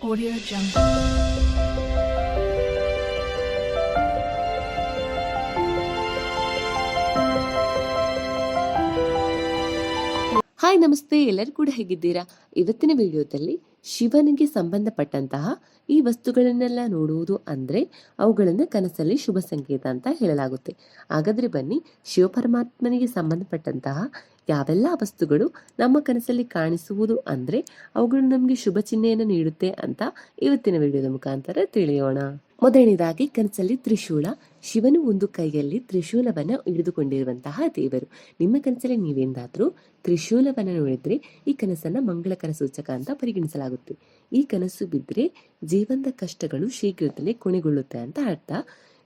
Audio Jungle. Hi ನಮಸ್ತೆ, ಎಲ್ಲರೂ ಕೂಡ ಹೇಗಿದ್ದೀರಾ? ಇವತ್ತಿನ ವಿಡಿಯೋದಲ್ಲಿ ಶಿವನಿಗೆ ಸಂಬಂಧಪಟ್ಟಂತಹ ಈ ವಸ್ತುಗಳನ್ನೆಲ್ಲ ನೋಡುವುದು ಅಂದ್ರೆ ಅವುಗಳನ್ನು ಕನಸಲ್ಲಿ ಶುಭ ಸಂಕೇತ ಅಂತ ಹೇಳಲಾಗುತ್ತೆ. ಹಾಗಾದ್ರೆ ಬನ್ನಿ ಶಿವಪರಮಾತ್ಮನಿಗೆ ಸಂಬಂಧಪಟ್ಟಂತಹ ಯಾವೆಲ್ಲ ವಸ್ತುಗಳು ನಮ್ಮ ಕನಸಲ್ಲಿ ಕಾಣಿಸುವುದು ಅಂದ್ರೆ ಅವುಗಳು ನಮಗೆ ಶುಭ ಚಿಹ್ನೆಯನ್ನು ನೀಡುತ್ತೆ ಅಂತ ಇವತ್ತಿನ ವಿಡಿಯೋದ ಮುಖಾಂತರ ತಿಳಿಯೋಣ. ಮೊದಲನೇದಾಗಿ ಕನಸಲ್ಲಿ ತ್ರಿಶೂಲ. ಶಿವನು ಒಂದು ಕೈಯಲ್ಲಿ ತ್ರಿಶೂಲವನ್ನ ಹಿಡಿದುಕೊಂಡಿರುವಂತಹ ದೇವರು. ನಿಮ್ಮ ಕನಸಲ್ಲಿ ನೀವೆಂದಾದರೂ ತ್ರಿಶೂಲವನ್ನು ನೋಡಿದ್ರೆ ಈ ಕನಸನ್ನ ಮಂಗಳಕರ ಸೂಚಕ ಅಂತ ಪರಿಗಣಿಸಲಾಗುತ್ತೆ. ಈ ಕನಸು ಬಿದ್ದರೆ ಜೀವನದ ಕಷ್ಟಗಳು ಶೀಘ್ರದಲ್ಲೇ ಕೊನೆಗೊಳ್ಳುತ್ತೆ ಅಂತ ಅರ್ಥ.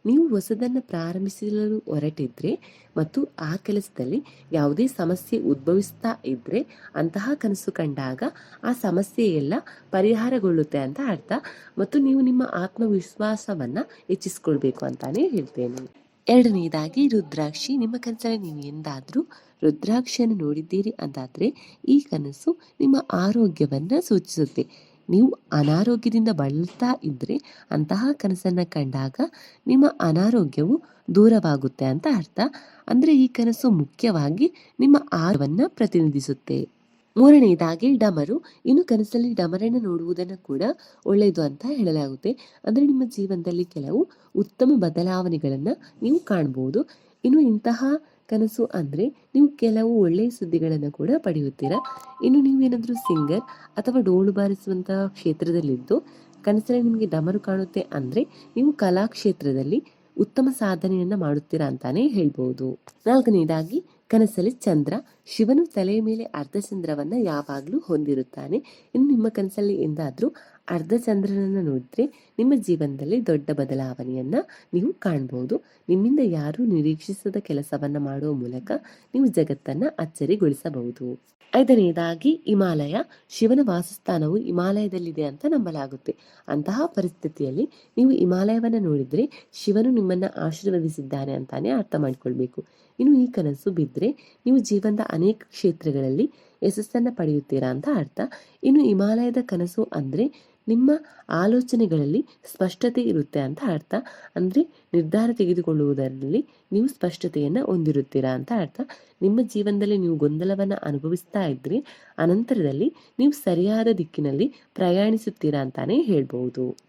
ನೀವು ಹೊಸದನ್ನು ಪ್ರಾರಂಭಿಸಲು ಹೊರಟಿದ್ರೆ ಮತ್ತು ಆ ಕೆಲಸದಲ್ಲಿ ಯಾವುದೇ ಸಮಸ್ಯೆ ಉದ್ಭವಿಸ್ತಾ ಇದ್ರೆ ಅಂತಹ ಕನಸು ಕಂಡಾಗ ಆ ಸಮಸ್ಯೆ ಎಲ್ಲ ಪರಿಹಾರಗೊಳ್ಳುತ್ತೆ ಅಂತ ಅರ್ಥ. ಮತ್ತು ನೀವು ನಿಮ್ಮ ಆತ್ಮವಿಶ್ವಾಸವನ್ನ ಹೆಚ್ಚಿಸ್ಕೊಳ್ಬೇಕು ಅಂತಾನೆ ಹೇಳ್ತೇನೆ. ಎರಡನೆಯದಾಗಿ ರುದ್ರಾಕ್ಷಿ, ನಿಮ್ಮ ಕನಸಲ್ಲಿ ನೀವು ಎಂದಾದ್ರೂ ರುದ್ರಾಕ್ಷಿಯನ್ನು ನೋಡಿದ್ದೀರಿ ಅಂತಾದ್ರೆ ಈ ಕನಸು ನಿಮ್ಮ ಆರೋಗ್ಯವನ್ನ ಸೂಚಿಸುತ್ತೆ. ನೀವು ಅನಾರೋಗ್ಯದಿಂದ ಬಳಲ್ತಾ ಇದ್ರೆ ಅಂತಹ ಕನಸನ್ನ ಕಂಡಾಗ ನಿಮ್ಮ ಅನಾರೋಗ್ಯವು ದೂರವಾಗುತ್ತೆ ಅಂತ ಅರ್ಥ. ಅಂದ್ರೆ ಈ ಕನಸು ಮುಖ್ಯವಾಗಿ ನಿಮ್ಮ ಆರವನ್ನು ಪ್ರತಿನಿಧಿಸುತ್ತೆ. ಮೂರನೆಯದಾಗಿ ಡಮರು. ಇನ್ನು ಕನಸಲ್ಲಿ ಡಮರನ್ನು ನೋಡುವುದನ್ನು ಕೂಡ ಒಳ್ಳೆಯದು ಅಂತ ಹೇಳಲಾಗುತ್ತೆ. ಅಂದರೆ ನಿಮ್ಮ ಜೀವನದಲ್ಲಿ ಕೆಲವು ಉತ್ತಮ ಬದಲಾವಣೆಗಳನ್ನು ನೀವು ಕಾಣ್ಬೋದು. ಇನ್ನು ಇಂತಹ ಕನಸು ಅಂದರೆ ನೀವು ಕೆಲವು ಒಳ್ಳೆಯ ಸುದ್ದಿಗಳನ್ನು ಕೂಡ ಪಡೆಯುತ್ತೀರಾ. ಇನ್ನು ನೀವೇನಾದರೂ ಸಿಂಗರ್ ಅಥವಾ ಡೋಳು ಬಾರಿಸುವಂತಹ ಕ್ಷೇತ್ರದಲ್ಲಿದ್ದು ಕನಸಲ್ಲಿ ನಿಮಗೆ ಡಮರು ಕಾಣುತ್ತೆ ಅಂದರೆ ನೀವು ಕಲಾ ಕ್ಷೇತ್ರದಲ್ಲಿ ಉತ್ತಮ ಸಾಧನೆಯನ್ನು ಮಾಡುತ್ತೀರಾ ಅಂತಾನೆ ಹೇಳ್ಬೋದು. ನಾಲ್ಕನೇದಾಗಿ ಕನಸಲ್ಲಿ ಚಂದ್ರ. ಶಿವನು ತಲೆಯ ಮೇಲೆ ಅರ್ಧಚಂದ್ರವನ್ನ ಯಾವಾಗಲೂ ಹೊಂದಿರುತ್ತಾನೆ. ಇನ್ನು ನಿಮ್ಮ ಕನಸಲ್ಲಿ ಎಂದಾದ್ರೂ ಅರ್ಧ ಚಂದ್ರನನ್ನ ನೋಡಿದ್ರೆ ನಿಮ್ಮ ಜೀವನದಲ್ಲಿ ದೊಡ್ಡ ಬದಲಾವಣೆಯನ್ನ ನೀವು ಕಾಣಬಹುದು ನಿಮ್ಮಿಂದ ಯಾರೂ ನಿರೀಕ್ಷಿಸದ ಕೆಲಸವನ್ನ ಮಾಡುವ ಮೂಲಕ ನೀವು ಜಗತ್ತನ್ನ ಅಚ್ಚರಿಗೊಳಿಸಬಹುದು. ಐದನೆಯದಾಗಿ ಹಿಮಾಲಯ. ಶಿವನ ವಾಸಸ್ಥಾನವು ಹಿಮಾಲಯದಲ್ಲಿದೆ ಅಂತ ನಂಬಲಾಗುತ್ತೆ. ಅಂತಹ ಪರಿಸ್ಥಿತಿಯಲ್ಲಿ ನೀವು ಹಿಮಾಲಯವನ್ನ ನೋಡಿದ್ರೆ ಶಿವನು ನಿಮ್ಮನ್ನ ಆಶೀರ್ವದಿಸಿದ್ದಾನೆ ಅಂತಾನೆ ಅರ್ಥ ಮಾಡ್ಕೊಳ್ಬೇಕು. ಇನ್ನು ಈ ಕನಸು ಬಿದ್ದರೆ ನೀವು ಜೀವನದ ಅನೇಕ ಕ್ಷೇತ್ರಗಳಲ್ಲಿ ಯಶಸ್ಸನ್ನು ಪಡೆಯುತ್ತೀರಾ ಅಂತ ಅರ್ಥ. ಇನ್ನು ಹಿಮಾಲಯದ ಕನಸು ಅಂದ್ರೆ ನಿಮ್ಮ ಆಲೋಚನೆಗಳಲ್ಲಿ ಸ್ಪಷ್ಟತೆ ಇರುತ್ತೆ ಅಂತ ಅರ್ಥ. ಅಂದ್ರೆ ನಿರ್ಧಾರ ತೆಗೆದುಕೊಳ್ಳುವುದರಲ್ಲಿ ನೀವು ಸ್ಪಷ್ಟತೆಯನ್ನು ಹೊಂದಿರುತ್ತೀರಾ ಅಂತ ಅರ್ಥ. ನಿಮ್ಮ ಜೀವನದಲ್ಲಿ ನೀವು ಗೊಂದಲವನ್ನ ಅನುಭವಿಸ್ತಾ ಇದ್ರೆ ಅನಂತರದಲ್ಲಿ ನೀವು ಸರಿಯಾದ ದಿಕ್ಕಿನಲ್ಲಿ ಪ್ರಯಾಣಿಸುತ್ತೀರಾ ಅಂತಾನೆ ಹೇಳ್ಬಹುದು.